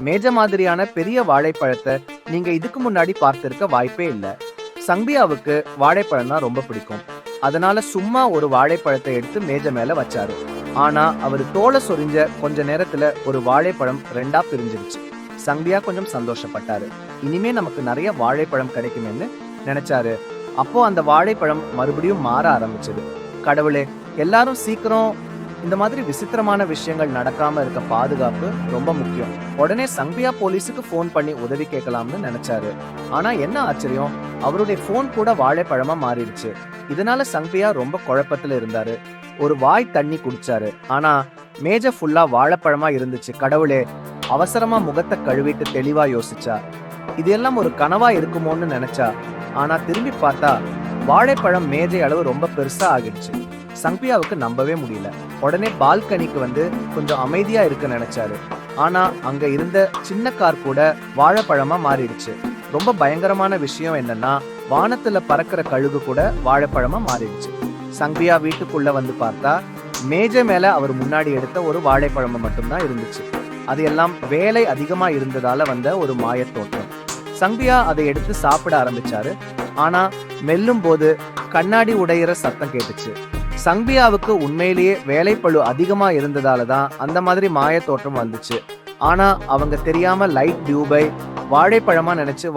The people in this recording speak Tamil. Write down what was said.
மேஜ மாதிரியான பெரிய வாழைப்பழத்தை நீங்க இதுக்கு முன்னாடி பார்த்திருக்க வாய்ப்பே இல்ல. சங்பியாவுக்கு வாழைப்பழம் தான் ரொம்ப பிடிக்கும். அதனால சும்மா ஒரு வாழைப்பழத்தை எடுத்து மேஜ மேல வச்சாரு. ஆனா அவர் தோலை சொரிஞ்ச கொஞ்ச நேரத்துல ஒரு வாழைப்பழம் ரெண்டா பிரிஞ்சிருச்சு. சங்பியா கொஞ்சம் சந்தோஷப்பட்டாரு. இனிமே நமக்கு நிறைய வாழைப்பழம் கிடைக்கும்னு நினைச்சாரு. அப்போ அந்த வாழைப்பழம் மறுபடியும் மாற ஆரம்பிச்சது. கடவுளே எல்லாரும் சீக்கிரம் இந்த மாதிரி விசித்திரமான விஷயங்கள் நடக்காம இருக்க பாதுகாப்பு ரொம்ப முக்கியம். உடனே சங்பியா போலீஸுக்கு ஃபோன் பண்ணி உதவி கேட்கலாம்னு நினைச்சாரு. ஆனா என்ன ஆச்சரியம்? அவருடைய ஃபோன் கூட வாழைப்பழமா மாறிடுச்சு. இதனால சங்பியா ரொம்ப குழப்பத்துல இருந்தாரு. ஒரு வாய் தண்ணி குடிச்சாரு. ஆனா மேஜ ஃபுல்லா வாழைப்பழமா இருந்துச்சு. கடவுளே அவசரமா முகத்தை கழுவிட்டு தெளிவா யோசிச்சா. இது எல்லாம் ஒரு கனவா இருக்குமோன்னு நினைச்சா. ஆனா திரும்பி பார்த்தா வாழைப்பழம் மேஜை அளவு ரொம்ப பெருசா ஆகிடுச்சு. சங்பியாவுக்கு நம்பவே முடியல. உடனே பால்கனிக்கு வந்து கொஞ்சம் அமைதியா இருக்க நினைச்சாரு. ஆனா அங்க இருந்த சின்ன கார் கூட வாழைப்பழமா மாறிடுச்சு. ரொம்ப பயங்கரமான விஷயம் என்னன்னா வானத்துல பறக்கிற கழுகு கூட வாழைப்பழமா மாறிடுச்சு. சங்பியா வீட்டுக்குள்ள வந்து பார்த்தா மேஜை மேல அவர் முன்னாடி எடுத்த ஒரு வாழைப்பழம் மட்டும்தான் இருந்துச்சு. அது எல்லாம் வேலை அதிகமா இருந்ததால வந்த ஒரு மாயத்தோட்டம் சங்கியா சங்பியா அதை எடுத்து சாப்பிட ஆரம்பிச்சாரு. ஆனா மெல்லும் போது கண்ணாடி உடையிற சத்தம் கேட்டுச்சு. சங்பியாவுக்கு உண்மையிலேயே வேலைப்பழு அதிகமா இருந்ததால தான் அந்த மாதிரி மாய தோற்றம் வந்துச்சு. ஆனா அவங்க தெரியாம லைட் டியூபை வாழைப்பழமா நினைச்சு